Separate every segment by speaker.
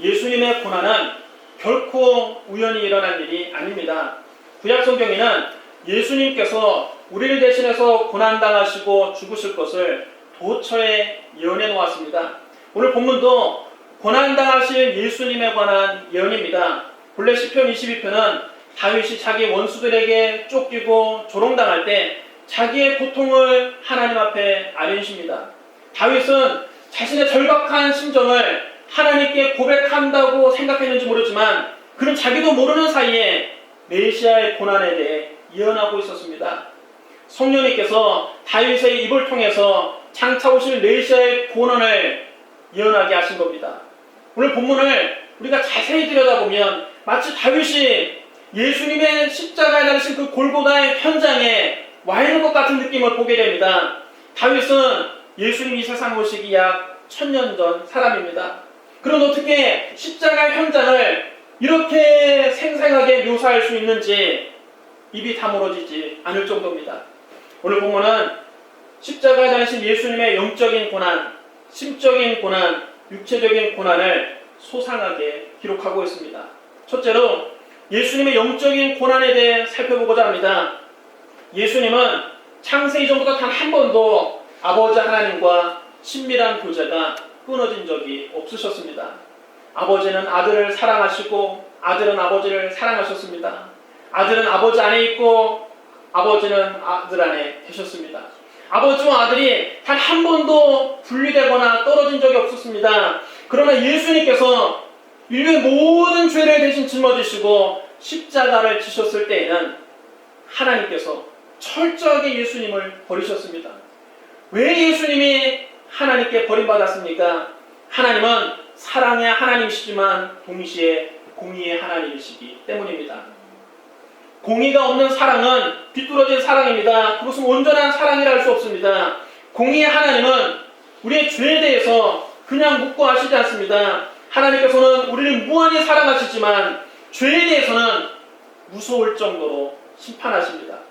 Speaker 1: 예수님의 고난은 결코 우연히 일어난 일이 아닙니다. 구약 성경에는 예수님께서 우리를 대신해서 고난당하시고 죽으실 것을 도처에 예언해 놓았습니다. 오늘 본문도 고난당하실 예수님에 관한 예언입니다. 본래 시편 22편은 다윗이 자기 원수들에게 쫓기고 조롱당할 때 자기의 고통을 하나님 앞에 아뢰십니다. 다윗은 자신의 절박한 심정을 하나님께 고백한다고 생각했는지 모르지만 그는 자기도 모르는 사이에 메시아의 고난에 대해 예언하고 있었습니다. 성령님께서 다윗의 입을 통해서 장차 오실 메시아의 고난을 예언하게 하신 겁니다. 오늘 본문을 우리가 자세히 들여다보면 마치 다윗이 예수님의 십자가에 달리신 그 골고다의 현장에 와 있는 것 같은 느낌을 보게 됩니다. 다윗은 예수님이 세상 오시기 약 천년 전 사람입니다. 그럼 어떻게 십자가 현장을 이렇게 생생하게 묘사할 수 있는지 입이 다물어지지 않을 정도입니다. 오늘 본문은 십자가에 달리신 예수님의 영적인 고난, 심적인 고난, 육체적인 고난을 소상하게 기록하고 있습니다. 첫째로 예수님의 영적인 고난에 대해 살펴보고자 합니다. 예수님은 창세 이전부터 단 한 번도 아버지 하나님과 친밀한 교제가 끊어진 적이 없으셨습니다. 아버지는 아들을 사랑하시고 아들은 아버지를 사랑하셨습니다. 아들은 아버지 안에 있고 아버지는 아들 안에 계셨습니다. 아버지와 아들이 단 한 번도 분리되거나 떨어진 적이 없었습니다. 그러나 예수님께서 인류의 모든 죄를 대신 짊어지시고 십자가를 지셨을 때에는 하나님께서 철저하게 예수님을 버리셨습니다. 왜 예수님이 하나님께 버림받았습니까? 하나님은 사랑의 하나님이시지만 동시에 공의의 하나님이시기 때문입니다. 공의가 없는 사랑은 비뚤어진 사랑입니다. 그것은 온전한 사랑이라 할 수 없습니다. 공의의 하나님은 우리의 죄에 대해서 그냥 묻고 하시지 않습니다. 하나님께서는 우리를 무한히 사랑하시지만 죄에 대해서는 무서울 정도로 심판하십니다.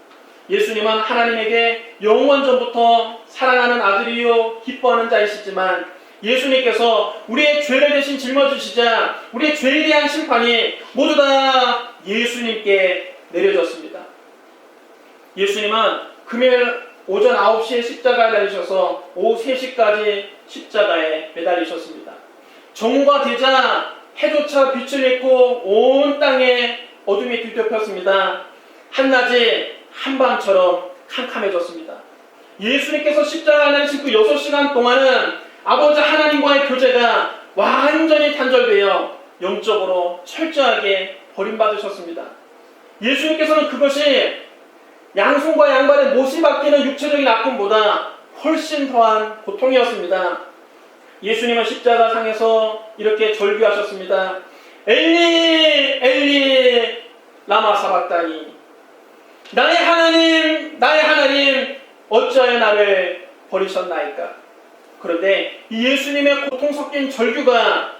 Speaker 1: 예수님은 하나님에게 영원 전부터 사랑하는 아들이요 기뻐하는 자이시지만 예수님께서 우리의 죄를 대신 짊어지시자 우리의 죄에 대한 심판이 모두 다 예수님께 내려졌습니다. 예수님은 금요일 오전 9시에 십자가에 달리셔서 오후 3시까지 십자가에 매달리셨습니다. 정오가 되자 해조차 빛을 잃고 온 땅에 어둠이 뒤덮였습니다. 한낮이 한밤처럼 캄캄해졌습니다. 예수님께서 십자가에 달리신 그 6시간 동안은 아버지 하나님과의 교제가 완전히 단절되어 영적으로 철저하게 버림받으셨습니다. 예수님께서는 그것이 양손과 양발의 못이 바뀌는 육체적인 아픔보다 훨씬 더한 고통이었습니다. 예수님은 십자가 상에서 이렇게 절규하셨습니다. 엘리 엘리 라마 사박다니 나의 하나님 나의 하나님 어찌하여 나를 버리셨나이까? 그런데 이 예수님의 고통 섞인 절규가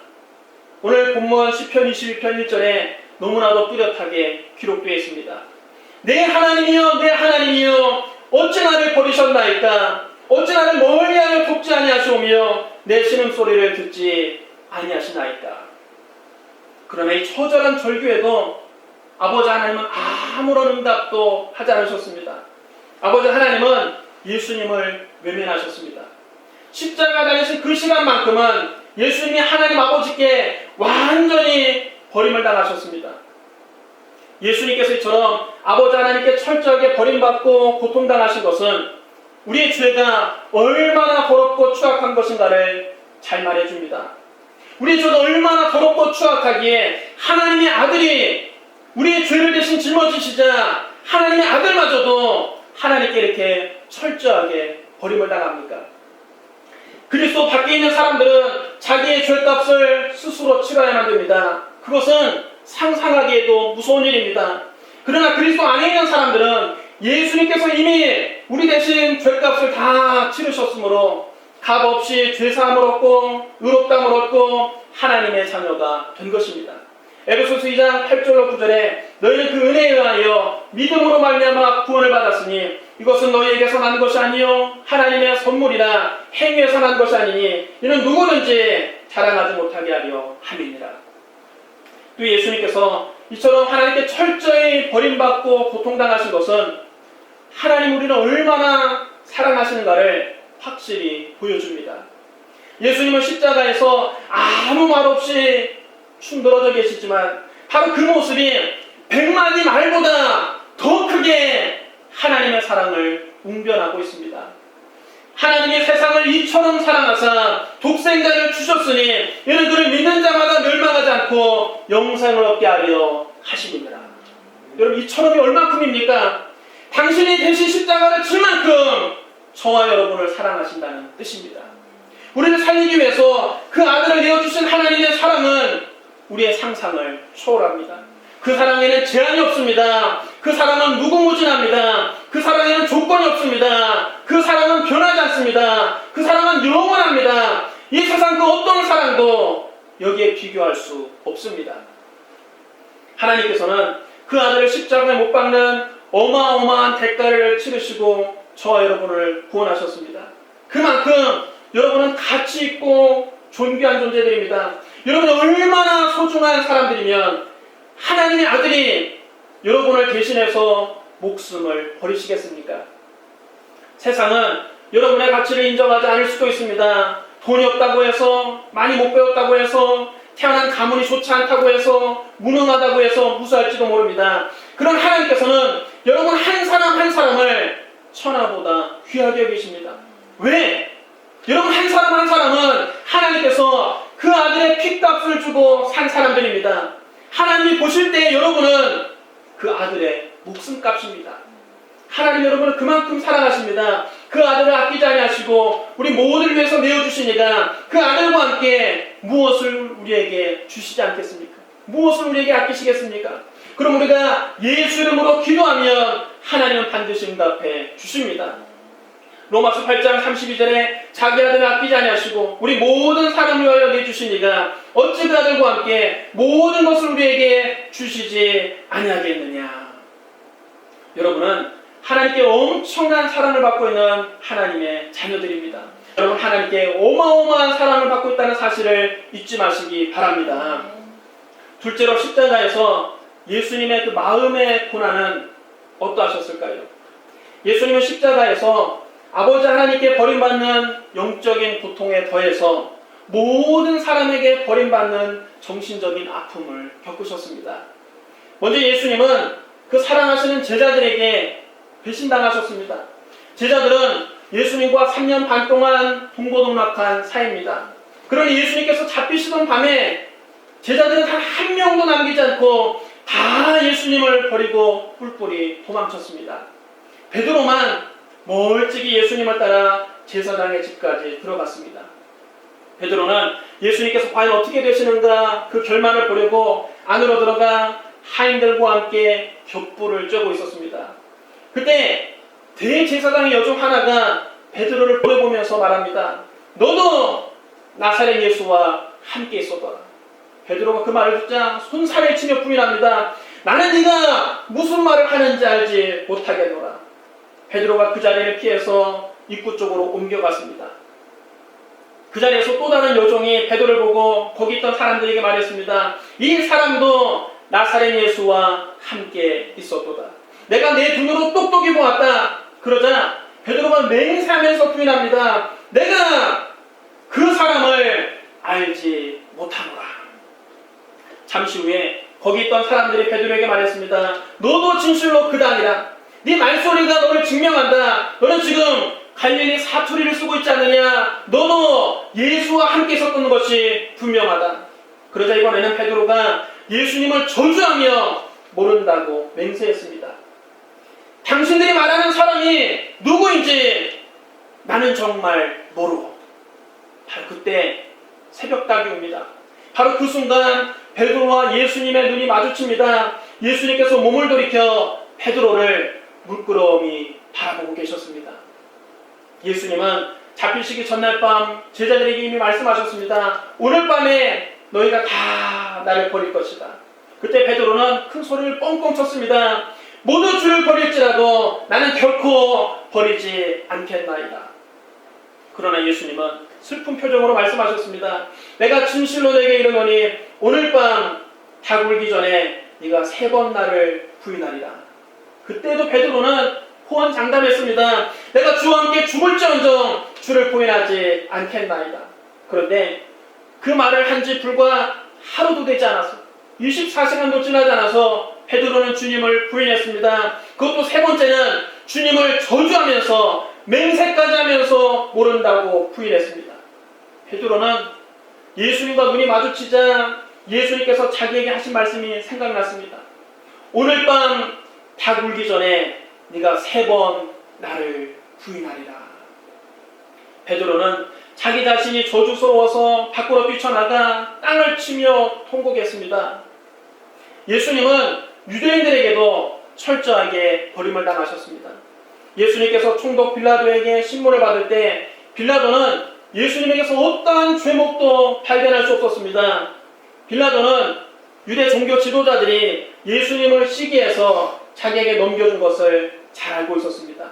Speaker 1: 오늘 본문 10편 22편 1절에 너무나도 뚜렷하게 기록되어 있습니다. 내 하나님이여 내 하나님이여 어찌 나를 버리셨나이까? 어찌 나를 멀리하여 돕지 아니하시오며 내 신음소리를 듣지 아니하시나이까? 그러나 이 처절한 절규에도 아버지 하나님은 아무런 응답도 하지 않으셨습니다. 아버지 하나님은 예수님을 외면하셨습니다. 십자가 달리신 그 시간만큼은 예수님이 하나님 아버지께 완전히 버림을 당하셨습니다. 예수님께서 이처럼 아버지 하나님께 철저하게 버림받고 고통당하신 것은 우리의 죄가 얼마나 더럽고 추악한 것인가를 잘 말해줍니다. 우리의 죄가 얼마나 더럽고 추악하기에 하나님의 아들이 우리의 죄를 대신 짊어지시자 하나님의 아들마저도 하나님께 이렇게 철저하게 버림을 당합니까? 그리스도 밖에 있는 사람들은 자기의 죄값을 스스로 치러야만 됩니다. 그것은 상상하기에도 무서운 일입니다. 그러나 그리스도 안에 있는 사람들은 예수님께서 이미 우리 대신 죄값을 다 치르셨으므로 값 없이 죄사함을 얻고 의롭담을 얻고 하나님의 자녀가 된 것입니다. 에베소서 2장 8절로 9절에 너희는 그 은혜에 의하여 믿음으로 말미암아 구원을 받았으니 이것은 너희에게서 난 것이 아니요 하나님의 선물이라 행위에서 난 것이 아니니 이는 누구든지 자랑하지 못하게 하려 함이니라. 또 예수님께서 이처럼 하나님께 철저히 버림받고 고통당하신 것은 하나님 우리를 얼마나 사랑하시는가를 확실히 보여줍니다. 예수님은 십자가에서 아무 말 없이 충돌어져 계시지만 바로 그 모습이 백마디 말보다 더 크게 하나님의 사랑을 웅변하고 있습니다. 하나님이 세상을 이처럼 사랑하사 독생자를 주셨으니 이는 그를 믿는 자마다 멸망하지 않고 영생을 얻게 하려 하시니라. 여러분 이처럼이 얼마큼입니까? 당신이 대신 십자가를 질 만큼 저와 여러분을 사랑하신다는 뜻입니다. 우리를 살리기 위해서 그 아들을 내어주신 하나님의 사랑은 우리의 상상을 초월합니다. 그 사랑에는 제한이 없습니다. 그 사랑은 무궁무진합니다. 그 사랑에는 조건이 없습니다. 그 사랑은 변하지 않습니다. 그 사랑은 영원합니다. 이 세상 그 어떤 사랑도 여기에 비교할 수 없습니다. 하나님께서는 그 아들을 십자가에 못 박는 어마어마한 대가를 치르시고 저와 여러분을 구원하셨습니다. 그만큼 여러분은 가치 있고 존귀한 존재들입니다. 여러분이 얼마나 소중한 사람들이면 하나님의 아들이 여러분을 대신해서 목숨을 버리시겠습니까? 세상은 여러분의 가치를 인정하지 않을 수도 있습니다. 돈이 없다고 해서, 많이 못 배웠다고 해서, 태어난 가문이 좋지 않다고 해서, 무능하다고 해서 무수할지도 모릅니다. 그런 하나님께서는 여러분 한 사람 한 사람을 천하보다 귀하게 여기십니다. 왜? 여러분 한 사람 한 사람은 하나님께서 그 아들의 피값을 주고 산 사람들입니다. 하나님이 보실 때 여러분은 그 아들의 목숨값입니다. 하나님 여러분을 그만큼 사랑하십니다. 그 아들을 아끼지 아니하시고 우리 모두를 위해서 내어주시니까 그 아들과 함께 무엇을 우리에게 주시지 않겠습니까? 무엇을 우리에게 아끼시겠습니까? 그럼 우리가 예수 이름으로 기도하면 하나님은 반드시 응답해 주십니다. 로마서 8장 32절에 자기 아들을 아끼지 아니하시고 우리 모든 사람을 위하여 내주시니가 어찌 그 아들과 함께 모든 것을 우리에게 주시지 아니하겠느냐. 여러분은 하나님께 엄청난 사랑을 받고 있는 하나님의 자녀들입니다. 여러분 하나님께 어마어마한 사랑을 받고 있다는 사실을 잊지 마시기 바랍니다. 둘째로 십자가에서 예수님의 그 마음의 고난은 어떠하셨을까요? 예수님은 십자가에서 아버지 하나님께 버림받는 영적인 고통에 더해서 모든 사람에게 버림받는 정신적인 아픔을 겪으셨습니다. 먼저 예수님은 그 사랑하시는 제자들에게 배신당하셨습니다. 제자들은 예수님과 3년 반 동안 동고동락한 사이입니다. 그러니 예수님께서 잡히시던 밤에 제자들은 단 한 명도 남기지 않고 다 예수님을 버리고 뿔뿔이 도망쳤습니다. 베드로만 멀찍이 예수님을 따라 제사장의 집까지 들어갔습니다. 베드로는 예수님께서 과연 어떻게 되시는가 그 결말을 보려고 안으로 들어가 하인들과 함께 격불을 쬐고 있었습니다. 그때 대제사장의 여종 하나가 베드로를 보내보면서 말합니다. 너도 나사렛 예수와 함께 있었더라. 베드로가 그 말을 듣자 손살을 치며 부인합니다. 나는 네가 무슨 말을 하는지 알지 못하겠노라. 베드로가 그 자리를 피해서 입구 쪽으로 옮겨갔습니다. 그 자리에서 또 다른 여종이 베드로를 보고 거기 있던 사람들에게 말했습니다. 이 사람도 나사렛 예수와 함께 있었도다. 내가 내 눈으로 똑똑히 보았다. 그러자 베드로가 맹세하면서 부인합니다. 내가 그 사람을 알지 못하노라. 잠시 후에 거기 있던 사람들이 베드로에게 말했습니다. 너도 진실로 그다니라. 네 말소리가 너를 증명한다. 너는 지금 갈릴리 사투리를 쓰고 있지 않느냐? 너도 예수와 함께 있었던 것이 분명하다. 그러자 이번에는 베드로가 예수님을 저주하며 모른다고 맹세했습니다. 당신들이 말하는 사람이 누구인지 나는 정말 모르고 바로 그때 새벽닭이 옵니다. 바로 그 순간 베드로와 예수님의 눈이 마주칩니다. 예수님께서 몸을 돌이켜 베드로를 물끄러미 바라보고 계셨습니다. 예수님은 잡히시기 전날 밤 제자들에게 이미 말씀하셨습니다. 오늘 밤에 너희가 다 나를 버릴 것이다. 그때 베드로는 큰 소리를 뻥뻥 쳤습니다. 모두 주를 버릴지라도 나는 결코 버리지 않겠나이다. 그러나 예수님은 슬픈 표정으로 말씀하셨습니다. 내가 진실로 내게 이르노니 오늘 밤 닭울기 전에 네가 세 번 나를 부인하리라. 그때도 베드로는 호언 장담했습니다. 내가 주와 함께 죽을지언정 주를 부인하지 않겠나이다. 그런데 그 말을 한 지 불과 하루도 되지 않아서 24시간도 지나지 않아서 베드로는 주님을 부인했습니다. 그것도 세 번째는 주님을 저주하면서 맹세까지 하면서 모른다고 부인했습니다. 베드로는 예수님과 눈이 마주치자 예수님께서 자기에게 하신 말씀이 생각났습니다. 오늘 밤 닭 울기 전에 네가 세 번 나를 부인하리라. 베드로는 자기 자신이 저주스러워서 밖으로 뛰쳐나가 땅을 치며 통곡했습니다. 예수님은 유대인들에게도 철저하게 버림을 당하셨습니다. 예수님께서 총독 빌라도에게 신문을 받을 때 빌라도는 예수님에게서 어떠한 죄목도 발견할 수 없었습니다. 빌라도는 유대 종교 지도자들이 예수님을 시기해서 자기에게 넘겨준 것을 잘 알고 있었습니다.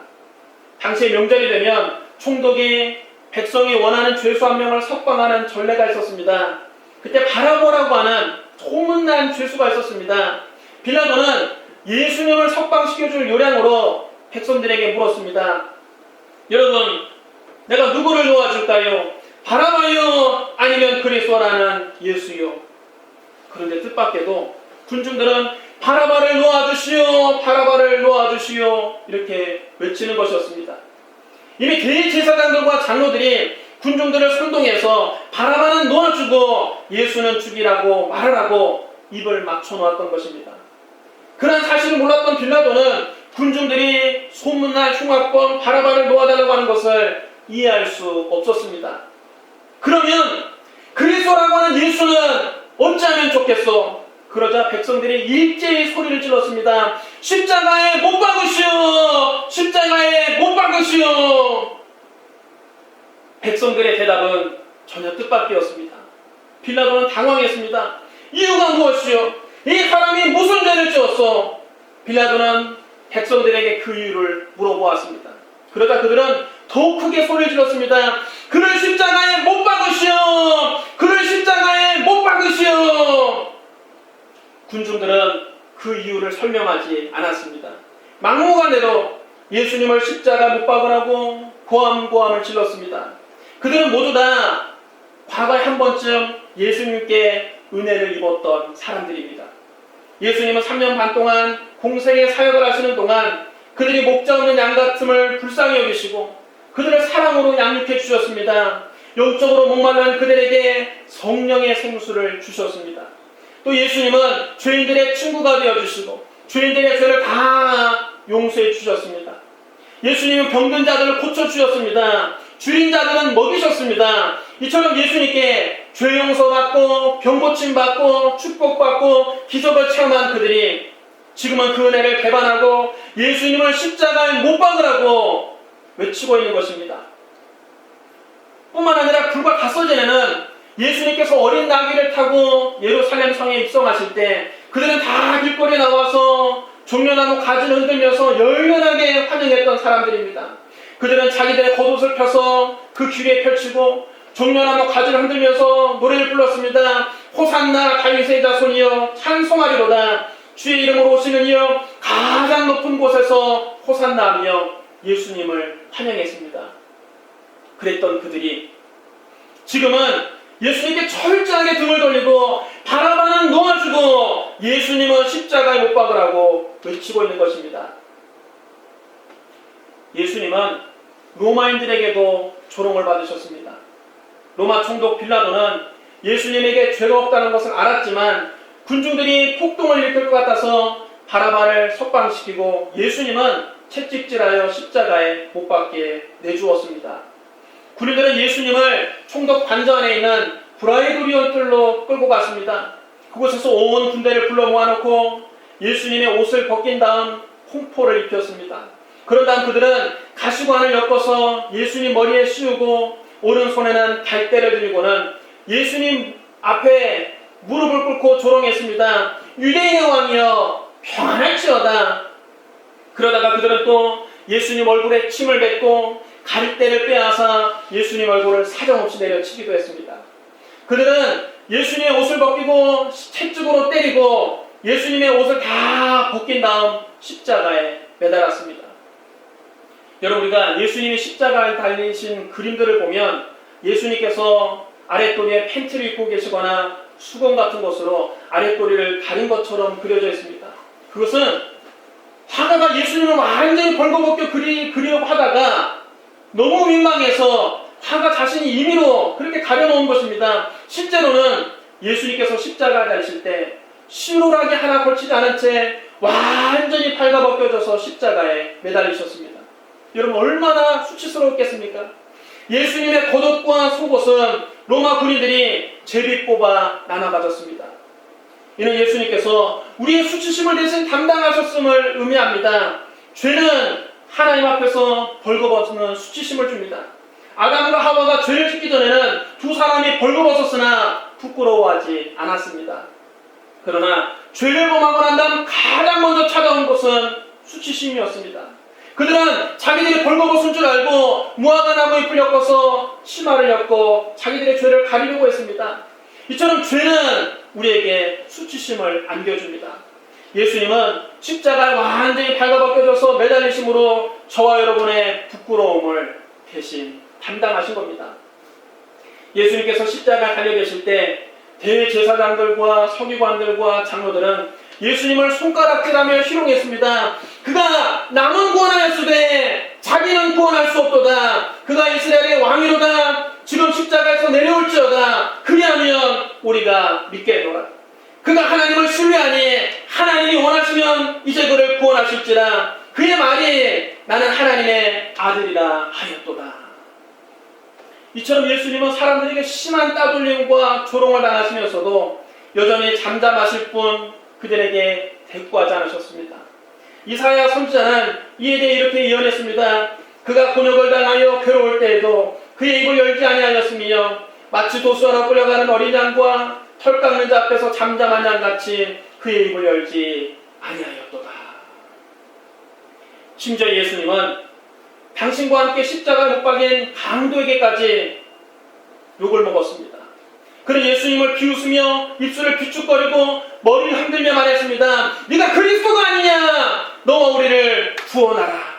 Speaker 1: 당시에 명절이 되면 총독이 백성이 원하는 죄수 한 명을 석방하는 전례가 있었습니다. 그때 바라보라고 하는 소문난 죄수가 있었습니다. 빌라도는 예수님을 석방시켜줄 요량으로 백성들에게 물었습니다. 여러분, 내가 누구를 놓아줄까요? 바라바요? 아니면 그리스도라는 예수요? 그런데 뜻밖에도 군중들은 바라바를 놓아주시오, 바라바를 놓아주시오 이렇게 외치는 것이었습니다. 이미 대제사장들과 장로들이 군중들을 선동해서 바라바는 놓아주고 예수는 죽이라고 말을 하고 입을 맞춰 놓았던 것입니다. 그런 사실을 몰랐던 빌라도는 군중들이 소문난 흉악범 바라바를 놓아달라고 하는 것을 이해할 수 없었습니다. 그러면 그리스도라고 하는 예수는 어찌하면 좋겠소? 그러자 백성들이 일제히 소리를 질렀습니다. 십자가에 못 박으시오! 십자가에 못 박으시오! 백성들의 대답은 전혀 뜻밖이었습니다. 빌라도는 당황했습니다. 이유가 무엇이오? 이 사람이 무슨 죄를 지었어? 빌라도는 백성들에게 그 이유를 물어보았습니다. 그러자 그들은 더 크게 소리를 질렀습니다. 그를 십자가에 못 박으시오! 그를 십자가에 못 박으시오! 군중들은 그 이유를 설명하지 않았습니다. 막무가내로 예수님을 십자가 못 박으라고 고함고함을 질렀습니다. 그들은 모두 다 과거에 한 번쯤 예수님께 은혜를 입었던 사람들입니다. 예수님은 3년 반 동안 공생의 사역을 하시는 동안 그들이 목자 없는 양 같음을 불쌍히 여기시고 그들을 사랑으로 양육해 주셨습니다. 영적으로 목말른 그들에게 성령의 생수를 주셨습니다. 또 예수님은 죄인들의 친구가 되어 주시고 죄인들의 죄를 다 용서해 주셨습니다. 예수님은 병든 자들을 고쳐 주셨습니다. 줄인 자들은 먹이셨습니다. 이처럼 예수님께 죄 용서받고 병 고침 받고 축복받고 기적을 체험한 그들이 지금은 그 은혜를 배반하고 예수님을 십자가에 못 박으라고 외치고 있는 것입니다. 뿐만 아니라 불과 다섯 전에는 예수님께서 어린 나귀를 타고 예루살렘 성에 입성하실 때 그들은 다 길거리에 나와서 종려나무 가지를 흔들면서 열렬하게 환영했던 사람들입니다. 그들은 자기들의 겉옷을 펴서 그 길에 펼치고 종려나무 가지를 흔들면서 노래를 불렀습니다. 호산나 다윗의 자손이여 찬송하리로다. 주의 이름으로 오시는 이여 가장 높은 곳에서 호산나하며 예수님을 환영했습니다. 그랬던 그들이 지금은 예수님께 철저하게 등을 돌리고 바라바는 놓아주고 예수님은 십자가에 못 박으라고 외치고 있는 것입니다. 예수님은 로마인들에게도 조롱을 받으셨습니다. 로마 총독 빌라도는 예수님에게 죄가 없다는 것을 알았지만 군중들이 폭동을 일으킬 것 같아서 바라바를 석방시키고 예수님은 채찍질하여 십자가에 못 박게 내주었습니다. 군인들은 예수님을 총독 관저 안에 있는 브라이드리온 뜰로 끌고 갔습니다. 그곳에서 온 군대를 불러 모아놓고 예수님의 옷을 벗긴 다음 홍포를 입혔습니다. 그런 다음 그들은 가시관을 엮어서 예수님 머리에 씌우고 오른손에는 갈대를 들고는 예수님 앞에 무릎을 꿇고 조롱했습니다. 유대인의 왕이여 평안할지어다. 그러다가 그들은 또 예수님 얼굴에 침을 뱉고 가릴대를 빼앗아 예수님 얼굴을 사정없이 내려치기도 했습니다. 그들은 예수님의 옷을 벗기고 채찍으로 때리고 예수님의 옷을 다 벗긴 다음 십자가에 매달았습니다. 여러분 우리가 예수님이 십자가에 달리신 그림들을 보면 예수님께서 아랫도리에 팬티를 입고 계시거나 수건 같은 것으로 아랫도리를 가린 것처럼 그려져 있습니다. 그것은 화가가 예수님을 완전히 벌거벗겨 그리, 그리려고 하다가 너무 민망해서 화가 자신이 임의로 그렇게 가려놓은 것입니다. 실제로는 예수님께서 십자가에 달리실 때 시로라기 하나 걸치지 않은 채 완전히 발가벗겨져서 십자가에 매달리셨습니다. 여러분 얼마나 수치스러웠겠습니까? 예수님의 겉옷과 속옷은 로마 군인들이 제비 뽑아 나눠 가졌습니다. 이는 예수님께서 우리의 수치심을 대신 담당하셨음을 의미합니다. 죄는 하나님 앞에서 벌거벗는 수치심을 줍니다. 아담과 하와가 죄를 짓기 전에는 두 사람이 벌거벗었으나 부끄러워하지 않았습니다. 그러나 죄를 범하고 난 다음 가장 먼저 찾아온 것은 수치심이었습니다. 그들은 자기들이 벌거벗은 줄 알고 무화과 나무 잎을 엮어서 치마를 엮고 자기들의 죄를 가리려고 했습니다. 이처럼 죄는 우리에게 수치심을 안겨줍니다. 예수님은 십자가에 완전히 발가벗겨져서 매달리심으로 저와 여러분의 부끄러움을 대신 담당하신 겁니다. 예수님께서 십자가에 달려 계실 때 대제사장들과 서기관들과 장로들은 예수님을 손가락질하며 희롱했습니다. 그가 남은 구원하였으되 자기는 구원할 수 없도다. 그가 이스라엘의 왕이로다. 지금 십자가에서 내려올지어다. 그리하면 우리가 믿겠노라. 그가 하나님을 신뢰하니 하나님이 원하시면 이제 그를 구원하실지라. 그의 말이 나는 하나님의 아들이라 하였도다. 이처럼 예수님은 사람들에게 심한 따돌림과 조롱을 당하시면서도 여전히 잠잠하실 뿐 그들에게 대꾸하지 않으셨습니다. 이사야 선지자는 이에 대해 이렇게 예언했습니다. 그가 곤욕을 당하여 괴로울 때에도 그의 입을 열지 아니하였으며 마치 도수하러 끌려가는 어린 양과 털 깎는 자 앞에서 잠잠한 양같이 그의 입을 열지 아니하였도다. 심지어 예수님은 당신과 함께 십자가에 못 박인 강도에게까지 욕을 먹었습니다. 그는 예수님을 비웃으며 입술을 비축거리고 머리를 흔들며 말했습니다. 네가 그리스도가 아니냐? 너와 우리를 구원하라.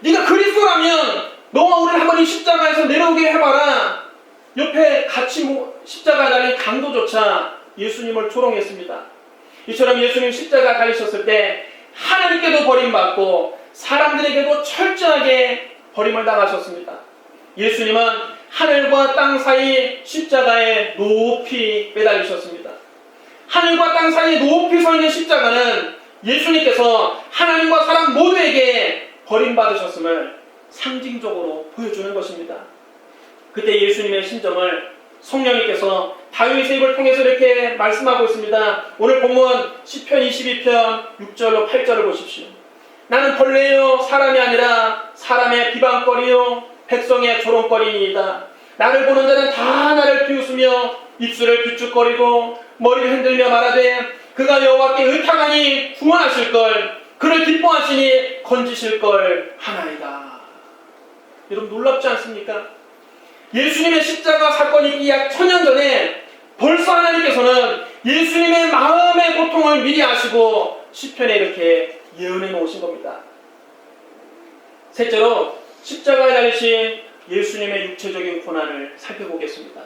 Speaker 1: 네가 그리스도라면 너와 우리를 한번 이 십자가에서 내려오게 해봐라. 옆에 같이 뭐 십자가에 달린 강도조차 예수님을 조롱했습니다. 이처럼 예수님 십자가 달리셨을 때 하나님께도 버림받고 사람들에게도 철저하게 버림을 당하셨습니다. 예수님은 하늘과 땅 사이 십자가에 높이 매달리셨습니다. 하늘과 땅 사이에 높이 서 있는 십자가는 예수님께서 하나님과 사람 모두에게 버림받으셨음을 상징적으로 보여주는 것입니다. 그때 예수님의 심정을 성령님께서 다윗의 입을 통해서 이렇게 말씀하고 있습니다. 오늘 본문 10편 22편 6절로 8절을 보십시오. 나는 벌레요 사람이 아니라 사람의 비방거리요 백성의 조롱거리니이다. 나를 보는 자는 다 나를 비웃으며 입술을 비축거리고 머리를 흔들며 말하되 그가 여호와께 의탁하니 구원하실 걸 그를 기뻐하시니 건지실 걸 하나이다. 여러분 놀랍지 않습니까? 예수님의 십자가 사건이 있기 약 천년 전에 벌써 하나님께서는 예수님의 마음의 고통을 미리 아시고 시편에 이렇게 예언해 놓으신 겁니다. 셋째로 십자가에 달리신 예수님의 육체적인 고난을 살펴보겠습니다.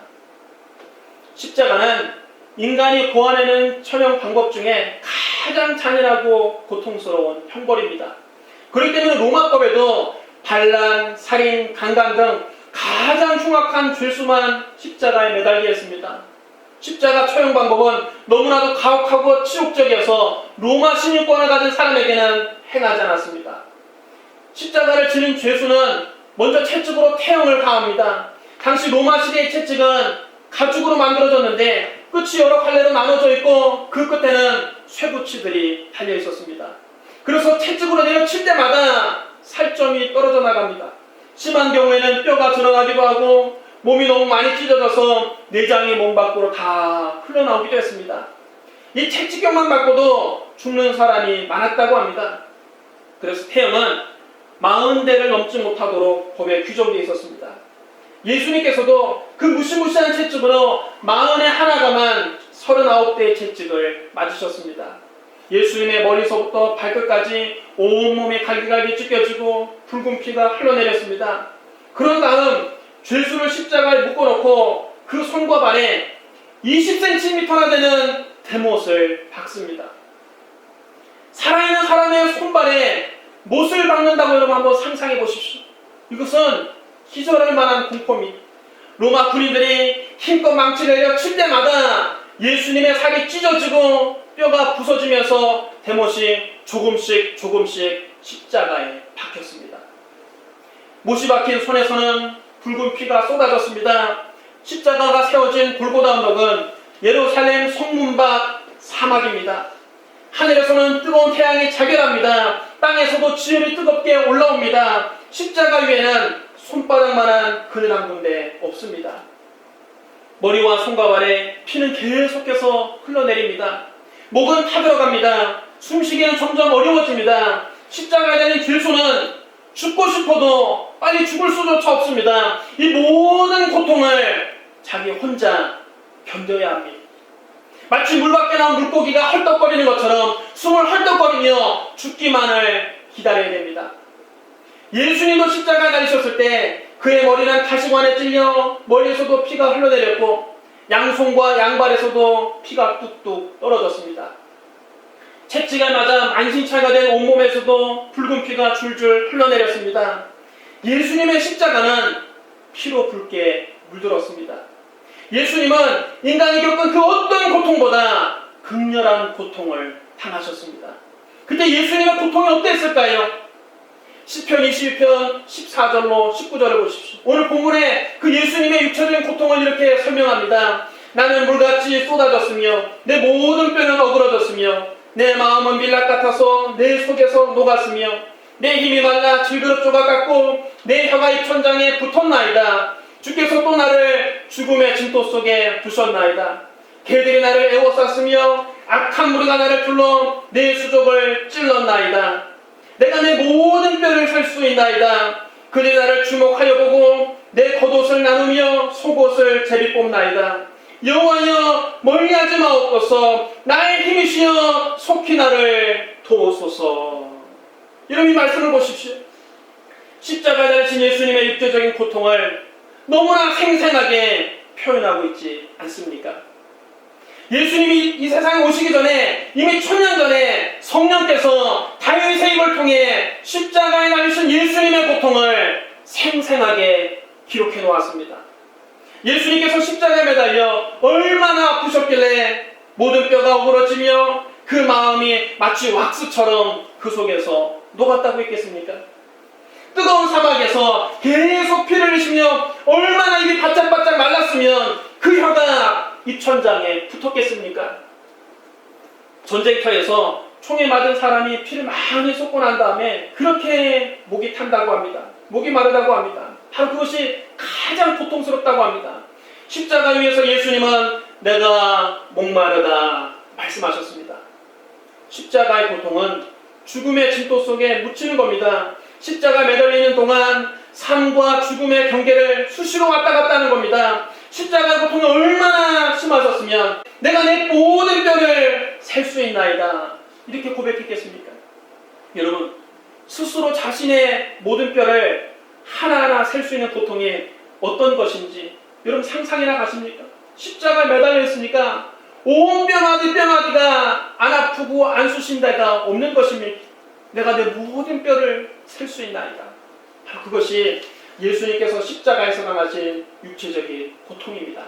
Speaker 1: 십자가는 인간이 고안해낸 처형 방법 중에 가장 잔인하고 고통스러운 형벌입니다. 그렇기 때문에 로마법에도 반란, 살인, 강간 등 가장 흉악한 죄수만 십자가에 매달게 했습니다. 십자가 처형 방법은 너무나도 가혹하고 치욕적이어서 로마 신유권을 가진 사람에게는 행하지 않았습니다. 십자가를 지는 죄수는 먼저 채찍으로 태형을 가합니다. 당시 로마 시대의 채찍은 가죽으로 만들어졌는데 끝이 여러 갈래로 나눠져 있고 그 끝에는 쇠붙이들이 달려 있었습니다. 그래서 채찍으로 내려칠 때마다 살점이 떨어져 나갑니다. 심한 경우에는 뼈가 들어가기도 하고 몸이 너무 많이 찢어져서 내장이 몸 밖으로 다 흘러나오기도 했습니다. 이 채찍경만 받고도 죽는 사람이 많았다고 합니다. 그래서 태형은 40대를 넘지 못하도록 법에 규정되어 있었습니다. 예수님께서도 그 무시무시한 채찍으로 마흔에 하나가만 39대의 채찍을 맞으셨습니다. 예수님의 머리서부터 발끝까지 온몸에 갈기갈기 찢겨지고 붉은 피가 흘러내렸습니다. 그런 다음 죄수를 십자가에 묶어놓고 그 손과 발에 20cm나 되는 대못을 박습니다. 살아있는 사람의 손발에 못을 박는다고 여러분 한번 상상해 보십시오. 이것은 기절할 만한 공포입니다. 로마 군인들이 힘껏 망치를 내려 칠 때마다 예수님의 살이 찢어지고 뼈가 부서지면서 대못이 조금씩 조금씩 십자가에 박혔습니다. 못이 박힌 손에서는 붉은 피가 쏟아졌습니다. 십자가가 세워진 골고다 언덕은 예루살렘 성문 밖 사막입니다. 하늘에서는 뜨거운 태양이 자결합니다. 땅에서도 지열이 뜨겁게 올라옵니다. 십자가 위에는 손바닥만한 그늘 한 군데 없습니다. 머리와 손과 발에 피는 계속해서 흘러내립니다. 목은 타들어갑니다. 숨쉬기는 점점 어려워집니다. 십자가에 달린 죄수는 죽고 싶어도 빨리 죽을 수조차 없습니다. 이 모든 고통을 자기 혼자 견뎌야 합니다. 마치 물 밖에 나온 물고기가 헐떡거리는 것처럼 숨을 헐떡거리며 죽기만을 기다려야 됩니다. 예수님도 십자가에 달리셨을 때 그의 머리는 가시관에 찔려 머리에서도 피가 흘러내렸고 양손과 양발에서도 피가 뚝뚝 떨어졌습니다. 채찍에 맞아 만신창이가 된 온몸에서도 붉은 피가 줄줄 흘러내렸습니다. 예수님의 십자가는 피로 붉게 물들었습니다. 예수님은 인간이 겪은 그 어떤 고통보다 극렬한 고통을 당하셨습니다. 그때 예수님의 고통이 어땠을까요? 10편 22편 14절로 19절을 보십시오. 오늘 본문에 그 예수님의 육체적인 고통을 이렇게 설명합니다. 나는 물같이 쏟아졌으며 내 모든 뼈는 어그러졌으며 내 마음은 밀랍 같아서 내 속에서 녹았으며 내 힘이 말라 질그릇 조각 같고 내 혀가 이 천장에 붙었나이다. 주께서 또 나를 죽음의 진토 속에 두셨나이다. 개들이 나를 애워쌌으며 악한 무리가 나를 불러 내 수족을 찔렀나이다. 내가 내 모든 뼈를 살 수 있나이다. 그들이 나를 주목하여 보고 내 겉옷을 나누며 속옷을 제비 뽑나이다. 여호와여 멀리하지 마옵소서 나의 힘이시여 속히 나를 도우소서 이런 이 말씀을 보십시오. 십자가에 달리신 예수님의 육체적인 고통을 너무나 생생하게 표현하고 있지 않습니까? 예수님이 이 세상에 오시기 전에 이미 천년 전에 성령께서 다윗의 입을 통해 십자가에 달리신 예수님의 고통을 생생하게 기록해 놓았습니다. 예수님께서 십자가에 매달려 얼마나 아프셨길래 모든 뼈가 오그러지며 그 마음이 마치 왁스처럼 그 속에서 녹았다고 했겠습니까? 뜨거운 사막에서 계속 피를 흘리시며 얼마나 입이 바짝바짝 말랐으면 그 혀가 입천장에 붙었겠습니까? 전쟁터에서 총에 맞은 사람이 피를 많이 쏟고 난 다음에 그렇게 목이 탄다고 합니다. 목이 마르다고 합니다. 바로 그것이 가장 고통스럽다고 합니다. 십자가 위에서 예수님은 내가 목마르다 말씀하셨습니다. 십자가의 고통은 죽음의 진토 속에 묻히는 겁니다. 십자가 매달리는 동안 삶과 죽음의 경계를 수시로 왔다 갔다 하는 겁니다. 십자가 고통이 얼마나 심하셨으면 내가 내 모든 뼈를 셀 수 있나이다. 이렇게 고백했겠습니까? 여러분, 스스로 자신의 모든 뼈를 하나하나 셀 수 있는 고통이 어떤 것인지 여러분 상상이나 가십니까? 십자가 매달려 있으니까 온 뼈마디 뼈마디가 안 아프고 안 쑤신 데가 없는 것입니까? 내가 내 모든 뼈를 셀 수 있나이다. 바로 그것이 예수님께서 십자가에서 당하신 육체적인 고통입니다.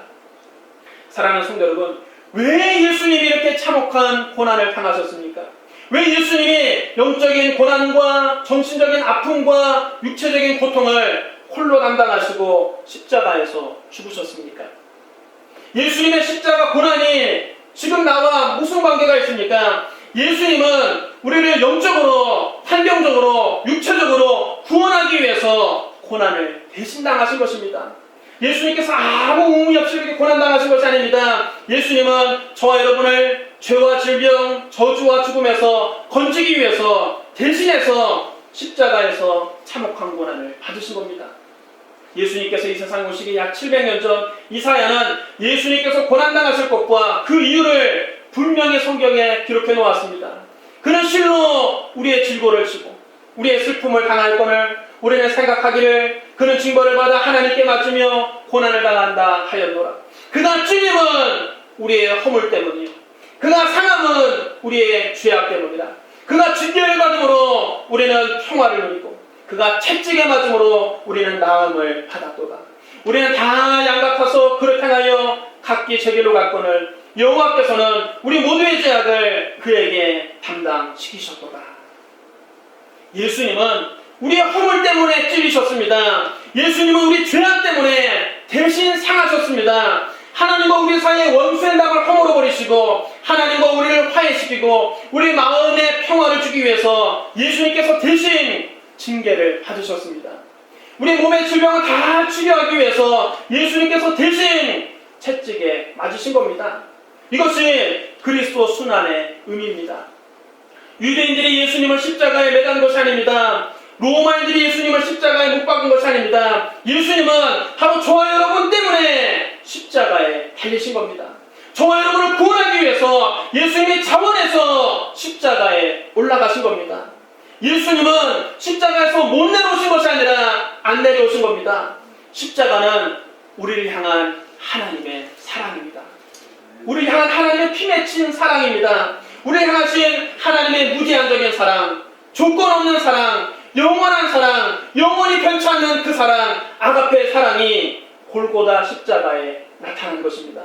Speaker 1: 사랑하는 성도 여러분, 왜 예수님이 이렇게 참혹한 고난을 당하셨습니까? 왜 예수님이 영적인 고난과 정신적인 아픔과 육체적인 고통을 홀로 담당하시고 십자가에서 죽으셨습니까? 예수님의 십자가 고난이 지금 나와 무슨 관계가 있습니까? 예수님은 우리를 영적으로, 환경적으로, 육체적으로 구원하기 위해서 고난을 대신 당하신 것입니다. 예수님께서 아무 의미 없이 이렇게 고난당하신 것이 아닙니다. 예수님은 저와 여러분을 죄와 질병, 저주와 죽음에서 건지기 위해서 대신해서 십자가에서 참혹한 고난을 받으신 겁니다. 예수님께서 이 세상 오시기 약 700년 전 이사야는 예수님께서 고난당하실 것과 그 이유를 분명히 성경에 기록해 놓았습니다. 그는 실로 우리의 질고를 지고 우리의 슬픔을 당할 것을 우리는 생각하기를 그는 징벌을 받아 하나님께 맞으며 고난을 당한다 하였노라. 그가 찔림은 우리의 허물 때문이요. 그가 상함은 우리의 죄악 때문이라. 그가 징계를 받음으로 우리는 평화를 누리고 그가 채찍에 맞음으로 우리는 나음을 받았도다. 우리는 다 양각하서 그를 향하여 각기 제 길로 갔거늘 여호와께서는 우리 모두의 죄악을 그에게 담당시키셨도다. 예수님은 우리의 허물 때문에 찔리셨습니다. 예수님은 우리 죄악 때문에 대신 상하셨습니다. 하나님과 우리 사이의 원수의 낙을 허물어 버리시고 하나님과 우리를 화해시키고 우리 마음의 평화를 주기 위해서 예수님께서 대신 징계를 받으셨습니다. 우리 몸의 질병을 다 치료하기 위해서 예수님께서 대신 채찍에 맞으신 겁니다. 이것이 그리스도 순환의 의미입니다. 유대인들이 예수님을 십자가에 매단 것이 아닙니다. 로마인들이 예수님을 십자가에 못 박은 것이 아닙니다. 예수님은 바로 저와 여러분 때문에 십자가에 달리신 겁니다. 저와 여러분을 구원하기 위해서 예수님이 자원해서 십자가에 올라가신 겁니다. 예수님은 십자가에서 못 내려오신 것이 아니라 안 내려오신 겁니다. 십자가는 우리를 향한 하나님의 사랑입니다. 우리를 향한 하나님의 피 맺힌 사랑입니다. 우리를 향하신 하나님의 무제한적인 사랑, 조건 없는 사랑, 영원한 사랑, 영원히 변치 않는 그 사랑, 아가페의 사랑이 골고다 십자가에 나타난 것입니다.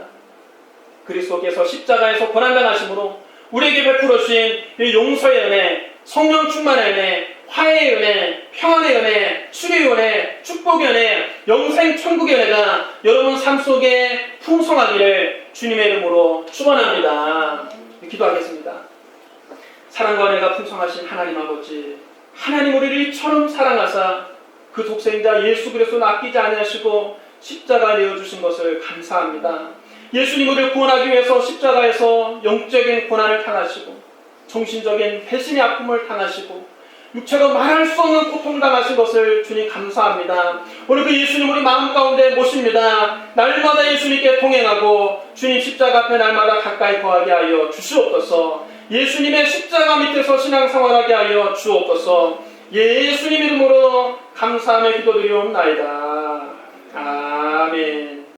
Speaker 1: 그리스도께서 십자가에서 고난당하심으로 우리에게 베풀어 주신 이 용서의 은혜, 성령 충만의 은혜, 화해의 은혜, 평안의 은혜, 수리의 은혜, 축복의 은혜, 영생 천국의 은혜가 여러분 삶 속에 풍성하기를 주님의 이름으로 축원합니다. 기도하겠습니다. 사랑과 은혜가 풍성하신 하나님 아버지, 하나님 우리를 이처럼 사랑하사 그 독생자 예수 그리스도는 아끼지 아니하시고 십자가 내어 주신 것을 감사합니다. 예수님 우리를 구원하기 위해서 십자가에서 영적인 고난을 당하시고 정신적인 배신의 아픔을 당하시고 육체가 말할 수 없는 고통을 당하신 것을 주님 감사합니다. 오늘 그 예수님 우리 마음 가운데 모십니다. 날마다 예수님께 동행하고 주님 십자가 앞에 날마다 가까이 거하게 하여 주시옵소서. 예수님의 십자가 밑에서 신앙생활하게 하여 주옵소서. 예수님 이름으로 감사함에 기도드리옵나이다. 아멘.